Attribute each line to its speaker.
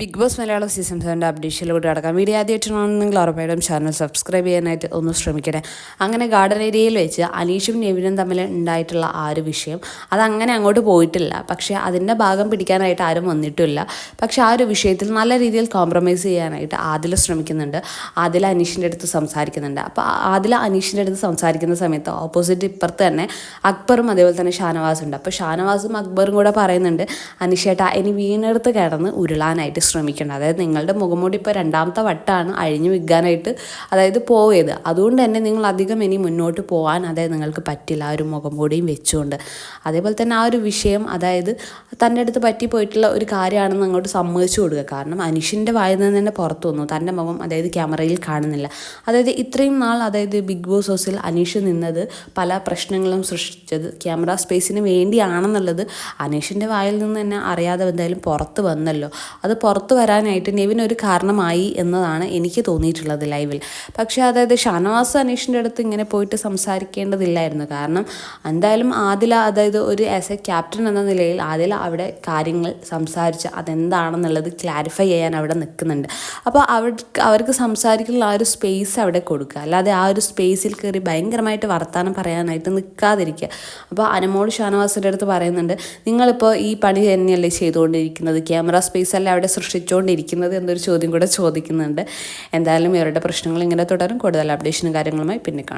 Speaker 1: Big Boss Malayalam season സെവന്റെ അപ്ഡേഷനിലൂടെ അടക്കാം വീഡിയോ ആദ്യമായിട്ടാണെന്നെങ്കിൽ ഉറപ്പായിട്ടും ചാനൽ സബ്സ്ക്രൈബ് ചെയ്യാനായിട്ട് ഒന്ന് ശ്രമിക്കണേ. അങ്ങനെ ഗാർഡൻ ഏരിയയിൽ വെച്ച് അനീഷും നെവിനും തമ്മിൽ ഉണ്ടായിട്ടുള്ള ആ ഒരു വിഷയം അതങ്ങനെ അങ്ങോട്ട് പോയിട്ടില്ല. പക്ഷേ അതിന്റെ ഭാഗം പിടിക്കാനായിട്ട് ആരും വന്നിട്ടില്ല. പക്ഷേ ആ ഒരു വിഷയത്തിൽ നല്ല രീതിയിൽ കോംപ്രമൈസ് ചെയ്യാനായിട്ട് ആദില ശ്രമിക്കുന്നുണ്ട്. ആദില അനീഷിന്റെ അടുത്ത് സംസാരിക്കുന്നുണ്ട്. അപ്പോൾ ആദില അനീഷിന്റെ അടുത്ത് സംസാരിക്കുന്ന സമയത്ത് ഓപ്പോസിറ്റ് ഇപ്പുറത്ത് തന്നെ അക്ബറും അതേപോലെ തന്നെ ഷാനവാസും ഉണ്ട്. അപ്പോൾ ഷാനവാസും അക്ബറും കൂടെ പറയുന്നുണ്ട് അനീഷേട്ടാ ഇനി വീണെടുത്ത് കിടന്ന് ഉരുളാനായിട്ട് ശ്രമിക്കണം അതായത് നിങ്ങളുടെ മുഖംമൂടി ഇപ്പോൾ രണ്ടാമത്തെ വട്ടമാണ് അഴിഞ്ഞു വിൽക്കാനായിട്ട് അതായത് പോയത്. അതുകൊണ്ട് തന്നെ നിങ്ങൾ അധികം ഇനി മുന്നോട്ട് പോകാൻ അതായത് നിങ്ങൾക്ക് പറ്റില്ല ആ ഒരു മുഖംമൂടിയും വെച്ചുകൊണ്ട്. അതേപോലെ തന്നെ ആ ഒരു വിഷയം അതായത് തന്റെ അടുത്ത് പറ്റി പോയിട്ടുള്ള ഒരു കാര്യമാണെന്ന് അങ്ങോട്ട് സമ്മതിച്ചു കൊടുക്കുക. കാരണം അനിഷിന്റെ വായിൽ നിന്ന് തന്നെ പുറത്തു വന്നു. തന്റെ മുഖം അതായത് ക്യാമറയിൽ കാണുന്നില്ല. അതായത് ഇത്രയും നാൾ അതായത് ബിഗ് ബോസ് ഹൗസിൽ അനീഷ് നിന്നത് പല പ്രശ്നങ്ങളും സൃഷ്ടിച്ചത്. ക്യാമറ സ്പേസിന് വേണ്ടിയാണെന്നുള്ളത് അനീഷിന്റെ വായിൽ നിന്ന് തന്നെ അറിയാതെ എന്തായാലും പുറത്ത് വന്നല്ലോ. അത് പുറത്ത് വരാനായിട്ട് നെവിൻ ഒരു കാരണമായി എന്നതാണ് എനിക്ക് തോന്നിയിട്ടുള്ളത് ലൈവിൽ. പക്ഷേ അതായത് ഷാനവാസ് അനീഷിന്റെ അടുത്ത് ഇങ്ങനെ പോയിട്ട് സംസാരിക്കേണ്ടതില്ലായിരുന്നു. കാരണം എന്തായാലും ആദില അതായത് ഒരു ആസ് എ ക്യാപ്റ്റൻ എന്ന നിലയിൽ ആദില അവിടെ കാര്യങ്ങൾ സംസാരിച്ച് അതെന്താണെന്നുള്ളത് ക്ലാരിഫൈ ചെയ്യാൻ അവിടെ നിൽക്കുന്നുണ്ട്. അപ്പോൾ അവർക്ക് അവർക്ക് സംസാരിക്കാനുള്ള ആ ഒരു സ്പേസ് അവിടെ കൊടുക്കുക. അല്ലാതെ ആ ഒരു സ്പേസിൽ കയറി ഭയങ്കരമായിട്ട് വർത്തമാനം പറയാനായിട്ട് നിൽക്കാതിരിക്കുക. അപ്പോൾ അനമോൾ ഷാനവാസിന്റെ അടുത്ത് പറയുന്നുണ്ട് നിങ്ങളിപ്പോൾ ഈ പണി തന്നെയല്ലേ ചെയ്തുകൊണ്ടിരിക്കുന്നത്? ക്യാമറ സ്പേസ് അല്ലേ അവിടെ സൃഷ്ടിച്ചുകൊണ്ടിരിക്കുന്നത് എന്നൊരു ചോദ്യം കൂടെ ചോദിക്കുന്നുണ്ട്. എന്തായാലും ഇവരുടെ പ്രശ്നങ്ങൾ ഇങ്ങനെ തുടരും. കൂടുതൽ അപ്ഡേഷനും കാര്യങ്ങളുമായി പിന്നെ കാണാം.